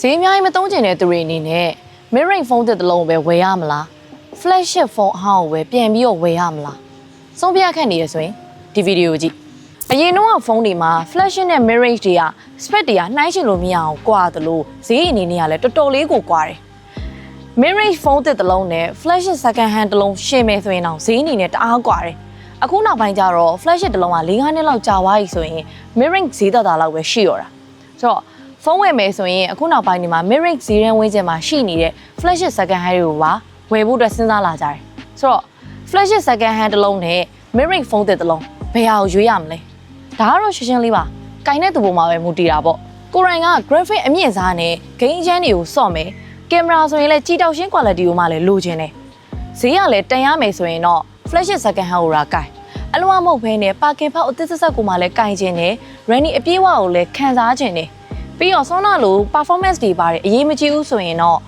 ဈေးအများကြီးမသုံးကျင်တဲ့သူတွေအနေနဲ့ mirroring ဖုန်းတစ်တစ်လုံးကိုပဲဝယ်ရမလား flagship ဖုန်းအဟောင်းကိုပဲပြန်ပြီးတော့ဝယ်ရမလားဆုံးဖြတ်ခက်နေရဆိုရင်ဒီဗီဒီယိုကြည့်အရင်တော့ဖုန်းတွေမှာ flash နဲ့ mirroring တွေက spec တွေကနှိုင်းချင်လို့မရအောင်ကွာသလိုဈေးအနေနဲ့ကလည်းတော်တော်လေးကိုကွာတယ် mirroring ဖုန်းတစ်တစ်လုံးနဲ့ flash second hand တစ်လုံးရှင်းမယ်ဆိုရင်တော့ဈေးအနေနဲ့တအားကွာတယ်အခုနောက်ပိုင်းကျတော့ flash တစ်လုံးက၄၅နှစ်လောက်ကြာသွားပြီဆိုရင် mirroring ဈေးသက်သာလောက်ပဲရှိရတာဆိုတော့ ဖုန်းဝယ်မယ်ဆိုရင်အခုနောက်ပိုင်းဒီမှာ mirroring ဈေးရန်ဝင်းကျင်မှာရှိနေတဲ့ flash second hand တွေကိုပါဝယ်ဖို့အတွက်စဉ်းစားလာကြတယ်ဆိုတော့ flash second hand တစ်လုံးနဲ့ mirroring ဖုန်းတစ်တစ်လုံးဘယ်ဟာကိုရွေးရမလဲဒါကတော့ရှင်းရှင်းလေးပါကင်တဲ့သူပေါ်မှာပဲမူတည်တာပေါ့ကိုရိုင်က graphic အမြင့်စားနဲ့ gain ချမ်းတွေကိုစော့မယ်ကင်မရာဆိုရင်လည်းကြည်တောက်ရှင်း quality ကိုမှလည်းလိုချင်တယ်ဈေးကလည်းတန်ရမယ်ဆိုရင်တော့ flash second hand ကိုရာကင်အလုံးဝမဟုတ်ဘဲနဲ့ပါကင်ဖောက်အသစ်ဆက်ဆက်ကိုမှလည်းကင်ခြင်းနဲ့ Renny အပြည့်အဝကိုလည်းခံစားခြင်းနဲ့ ပြီးတော့ဆောနာလို performance တွေပါတယ်အရေးမကြီးဘူးဆိုရင်တော့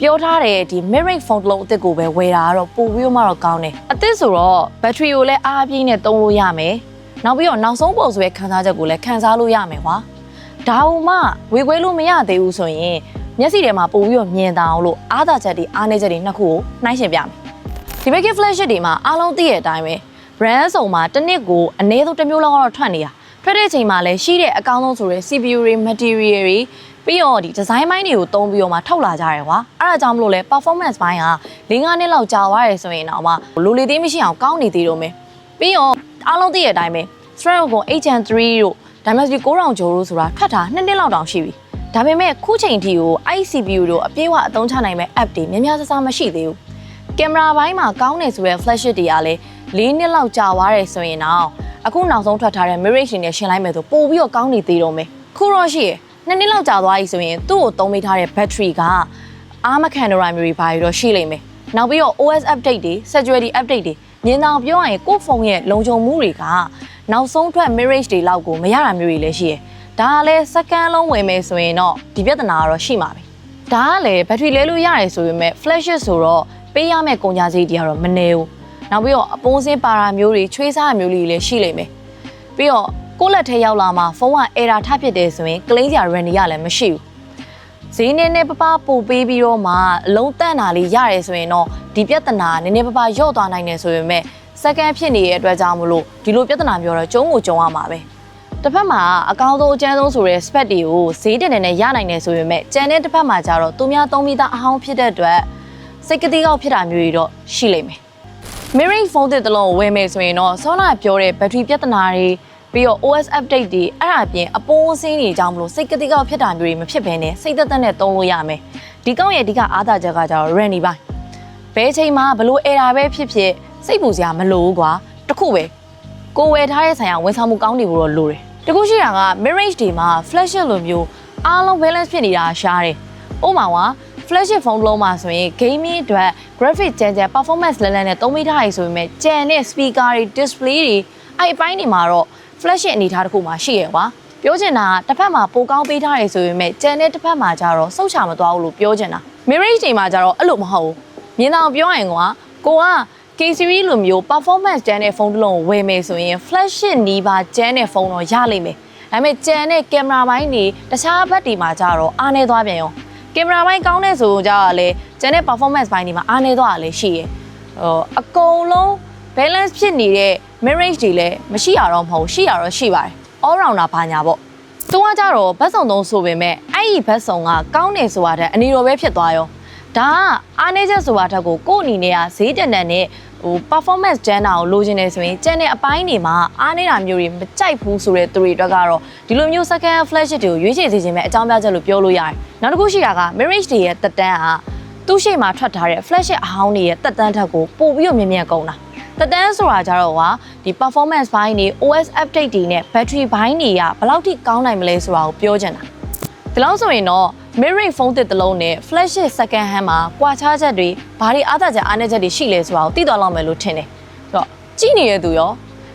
ပြောထားတဲ့ဒီ mirroring phone တစ်လုံးအသစ်ကိုပဲဝယ်တာကတော့ပိုပြီးတော့မှတော့ကောင်းတယ်အသစ်ဆိုတော့ battery ကိုလည်းအားပြည့်နဲ့သုံးလို့ရမယ်နောက်ပြီးတော့နောက်ဆုံးပုံဆိုရဲခံစားချက်ကိုလည်းခံစားလို့ရမယ်ကွာဒါမှမှဝေခွဲလို့မရသေးဘူးဆိုရင်မျက်စိထဲမှာပိုပြီးတော့မြင်တာအောင်လို့အားသာချက်တွေအားနည်းချက်တွေနှစ်ခုကိုနှိုင်းယှဉ်ပြမယ်ဒီ Becky Flash တွေမှာအားလုံးသိရတဲ့အတိုင်းပဲ brand စုံမှာတစ်နှစ်ကိုအနည်းဆုံးတစ်မျိုးလောက်ကတော့ထွက်နေတာ ထွက်တဲ့အချိန်မှာလည်းရှိတဲ့အကောင်းဆုံးဆိုတဲ့ CPU တွေ material တွေပြီးတော့ဒီ design ပိုင်းတွေကိုသုံးပြီးတော့မှထုတ်လာကြတယ်ကွာအဲ့ဒါကြောင့်မလို့လဲ performance ဘိုင်းက၄၅နှစ်လောက်ကြာသွားတယ်ဆိုရင်တော့မှလိုလေသေးမရှိအောင်ကောင်းနေသေးတော့မယ်ပြီးတော့အားလုံးသိရတဲ့အတိုင်းပဲ Snapdragon 8 Gen 3တို့ Dimensity 9000ကျော်တို့ဆိုတာထွက်တာ2နှစ်လောက်တောင်ရှိပြီဒါပေမဲ့ခုချိန်ထိကို ICPU တို့အပြည့်အဝအသုံးချနိုင်မဲ့ app တွေများများဆဆမရှိသေးဘူးကင်မရာဘိုင်းမှာကောင်းနေဆိုတဲ့ flash တွေကလည်း၄နှစ်လောက်ကြာသွားတယ်ဆိုရင်တော့ အခုနောက်ဆုံးထွက်ထားတဲ့ mirror ရှင်နဲ့ရှင်းလိုက်မယ်ဆိုပို့ပြီးတော့ကောင်းနေသေးတော့မယ်ခုတော့ရှိရယ်နှစ်နှစ်လောက်ကြာသွားပြီဆိုရင်သူ့ကိုသုံးပေးထားတဲ့ battery ကအားမခံတော့ရမျိုးတွေဘာတွေတော့ရှိလိမ့်မယ်နောက်ပြီးတော့ OS update တွေ security update တွေမြင်အောင်ပြောရရင်ကိုယ့်ဖုန်းရဲ့လုံခြုံမှုတွေကနောက်ဆုံးထွက် mirror တွေလောက်ကိုမရတာမျိုးတွေလည်းရှိရယ်ဒါကလည်း second လုံးဝင်မယ်ဆိုရင်တော့ဒီပြဿနာကတော့ရှိမှာပဲဒါကလည်းဘက်ထရီလဲလို့ရတယ်ဆိုပေမဲ့ flash ဆိုတော့ပေးရမယ့်ကုန်ကြစည်တွေကတော့မနေဘူး။ နောက်ပြီးတော့အပုံးစင်းပါရာမျိုးတွေချွေးစားမျိုးတွေလည်းရှိလိမ့်မယ်။ပြီးတော့ကိုယ့်လက်ထဲရောက်လာမှဖုန်းက error ထဖြစ်တယ်ဆိုရင်ကလိန်းစရာ random ရလည်းမရှိဘူး။ဈေးနည်းနည်းပပပို့ပေးပြီးတော့မှအလုံးတန့်တာလေးရတယ်ဆိုရင်တော့ဒီပြဿနာနည်းနည်းပပရော့သွားနိုင်တယ်ဆိုပေမဲ့ second ဖြစ်နေတဲ့အတွက်ကြောင့်မလို့ဒီလိုပြဿနာမျိုးတော့ကျုံးကိုကျုံရမှာပဲ။တစ်ဖက်မှာအကောင်းဆုံးအကျန်းဆုံးဆိုတဲ့ spec တွေကိုဈေးတင်တယ်နဲ့ရနိုင်တယ်ဆိုပေမဲ့ကြံတဲ့တစ်ဖက်မှာကျတော့သူများသုံးပြီးသားအဟောင်းဖြစ်တဲ့အတွက်စိတ်ကတိကောက်ဖြစ်တာမျိုးတွေတော့ရှိလိမ့်မယ်။ mirroring phone တစ်တလုံးကိုဝယ်မယ်ဆိုရင်တော့ဆောနာပြောတဲ့ battery ပြဿနာတွေပြီးတော့ OS update တွေအဲ့ဒါအပြင်အပိုးအစင်းတွေကြောင့်မလို့စိတ်ကတိကောက်ဖြစ်တာမျိုးတွေမဖြစ်ဘဲနဲ့စိတ်သက်သက်နဲ့သုံးလို့ရမယ်။ဒီကောက်ရဲ့အဓိကအားသာချက်ကကျတော့ Renny ပိုင်းဘယ်ချိန်မှာဘလို့ error ပဲဖြစ်ဖြစ်စိတ်ပူစရာမလိုဘူးကွာတခုပဲကိုဝယ်ထားတဲ့ဆိုင်ကဝန်ဆောင်မှုကောင်းနေဖို့တော့လိုတယ်။တခုရှိတာက mirage တွေမှာ flash လိုမျိုးအားလုံး balance ဖြစ်နေတာရှားတယ်။ဥပမာက flash ဖုန်းတစ်လုံးမှာဆိုရင် gaming အတွက် graphic ကြမ်းကြမ်း performance လန်လန်နဲ့သုံးမိထားရဆိုပေမဲ့ကြံတဲ့ speaker တွေ display တွေအဲ့အပိုင်းတွေမှာတော့ flash ရဲ့အနေအထားတစ်ခုမှရှိရကွာ။ပြောချင်တာကတစ်ဖက်မှာပိုကောင်းပေးထားရဆိုပေမဲ့ကြံတဲ့တစ်ဖက်မှာကျတော့စုတ်ချမသွားဘူးလို့ပြောချင်တာ။ mirage တွေမှာကျတော့အဲ့လိုမဟုတ်ဘူး။မြင်တော့ပြောရင်ကွာကိုက K series လိုမျိုး performance ကျန်းတဲ့ဖုန်းတစ်လုံးကိုဝယ်မယ်ဆိုရင် flash နီးပါးကျန်းတဲ့ဖုန်းတော့ရလိမ့်မယ်။ဒါပေမဲ့ကျန်တဲ့ကင်မရာပိုင်းတွေတခြားဘက်တွေမှာကြတော့အားနေသွားပြန်ရော။ ကင်မရာပိုင်းကောင်းတဲ့ဆိုကြတော့လေကျန်တဲ့ performance ပိုင်းတွေမှာအားနေသွားတာလည်းရှိရယ်။ဟိုအကုန်လုံး balance ဖြစ်နေတဲ့ mirage တွေလည်းမရှိရတော့မဟုတ်ရှိရတော့ရှိပါတယ်။ all rounder ဘာညာပေါ့။သူကကြတော့ဘတ်စုံသုံးဆိုပေမဲ့အဲ့ဒီဘတ်စုံကကောင်းနေဆိုတာတဲ့အနေတော်ပဲဖြစ်သွားရော။ဒါကအားနေချက်ဆိုတာတက်ကိုကို့အနေနဲ့ကဈေးတန်တန်နဲ့ ဟို performance ကျန်းတာကိုလိုချင်နေဆိုရင်ကျန်တဲ့အပိုင်းတွေမှာအားနေတာမျိုးတွေမကြိုက်ဘူးဆိုတဲ့သူတွေအတွက်ကတော့ဒီလိုမျိုး second flash တွေကိုရွေးချယ်စီခြင်းပဲအကြောင်းပြချက်လို့ပြောလို့ရတယ်။နောက်တစ်ခုရှိတာက mirage တွေရဲ့တက်တန်းကသူ့ရှေ့မှာထွက်ထားတဲ့ flash အဟောင်းတွေရဲ့တက်တန်းထက်ကိုပိုပြီးတော့မြင်မြန်ကုန်တာ။တက်တန်းဆိုတာကြတော့ကဒီ performance ဘိုင်းတွေ OS update တွေနဲ့ battery ဘိုင်းတွေကဘယ်လောက်ထိကောင်းနိုင်မလဲဆိုတာကိုပြောချင်တာ။ဒီလောက်ဆိုရင်တော့ mirroring ဖုန်းတစ်တစ်လုံးနဲ့ flash second hand မှာကွာခြားချက်တွေဘာတွေအားသာချက်အားနည်းချက်တွေရှိလဲဆိုတာကိုသိသွားလောက်မယ်လို့ထင်တယ်။ဆိုတော့ကြည့်နေတဲ့သူရော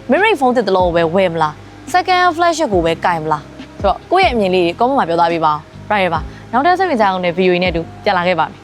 mirroring ဖုန်းတစ်တစ်လုံးကိုပဲဝယ်မလား second hand flash ကိုပဲကင်မလားဆိုတော့ကိုယ့်ရဲ့အမြင်လေးတွေ comment မှာပြောသားပေးပါအောင်။ right ပါနောက်ထပ်စိတ်ဝင်စားအောင်တဲ့ video တွေနဲ့အတူပြန်လာခဲ့ပါမယ်